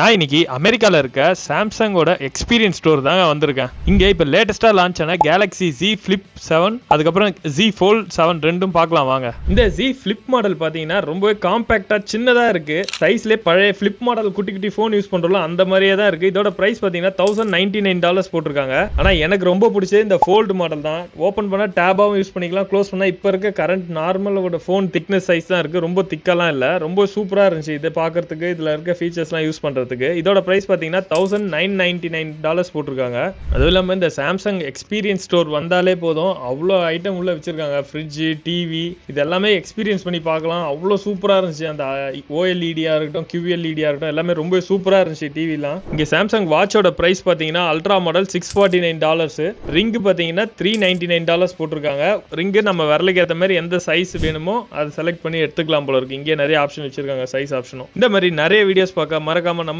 நான் இன்னைக்கு அமெரிக்காவில் இருக்க சாம்சங்கோட எக்ஸ்பீரியன்ஸ் ஸ்டோர் தாங்க வந்திருக்கேன். இங்கே இப்போ லேட்டஸ்ட்டாக லான்ச் ஆன கேலக்ஸி ஜி ஃப்ளிப் செவன் அதுக்கப்புறம் ஜி ஃபோல் செவன் ரெண்டும் பார்க்கலாம் வாங்க. இந்த ஜி ஃப்ளிப் மாடல் பார்த்தீங்கன்னா ரொம்பவே காம்பேக்டாக சின்னதாக இருக்குது சைஸ்லேயே பழைய ஃப்ளிப் மாடல் குட்டி குட்டி ஃபோன் யூஸ் பண்றோம்ல அந்த மாதிரியே தான் இருக்குது இதோட ப்ரைஸ் பார்த்தீங்கன்னா தௌசண்ட் நைன்டி நைன் டாலர்ஸ் போட்டிருக்காங்க. ஆனால் எனக்கு ரொம்ப பிடிச்சது இந்த ஃபோல்டு மாடல் தான். ஓப்பன் பண்ணால் டேபாகவும் யூஸ் பண்ணிக்கலாம். க்ளோஸ் பண்ணால் இப்போ இருக்க கரண்ட் நார்மலோட ஃபோன் திக்னஸ் சைஸ் தான் இருக்குது ரொம்ப திக்கெல்லாம் இல்லை. ரொம்ப சூப்பராக இருந்துச்சு. இதை பார்க்கறதுக்கு இதில் இருக்க ஃபீச்சர்ஸ்லாம் யூஸ் பண்ணுறது பண்றதுக்கு இதோட ப்ரைஸ் பார்த்தீங்கன்னா thousand nine ninety nine dollars போட்டிருக்காங்க. அதுவும் இல்லாமல் இந்த சாம்சங் எக்ஸ்பீரியன்ஸ் ஸ்டோர் வந்தாலே போதும். அவ்வளோ ஐட்டம் உள்ளே வச்சிருக்காங்க. ஃப்ரிட்ஜு டிவி இது எல்லாமே எக்ஸ்பீரியன்ஸ் பண்ணி பார்க்கலாம். அவ்வளோ சூப்பராக இருந்துச்சு. அந்த ஓஎல்இடியாக இருக்கட்டும் கியூஎல்இடியாக இருக்கட்டும் எல்லாமே ரொம்ப சூப்பராக இருந்துச்சு டிவிலாம் இங்கே சாம்சங் வாட்சோட ப்ரைஸ் பார்த்தீங்கன்னா ultra model six forty nine dollars ring பார்த்தீங்கன்னா த்ரீ நைன்ட்டி நைன் டாலர்ஸ் போட்டிருக்காங்க. ரிங்கு நம்ம விரலுக்கு ஏற்ற மாதிரி எந்த சைஸ் வேணுமோ அதை செலக்ட் பண்ணி எடுத்துக்கலாம் போல இருக்கு. இங்கே நிறைய ஆப்ஷன் வச்சிருக்காங்க சைஸ் ஆப்ஷனும் இந்த மாதிரி நிறைய வீடியோஸ் பார்க்க மறக்காம நம்ம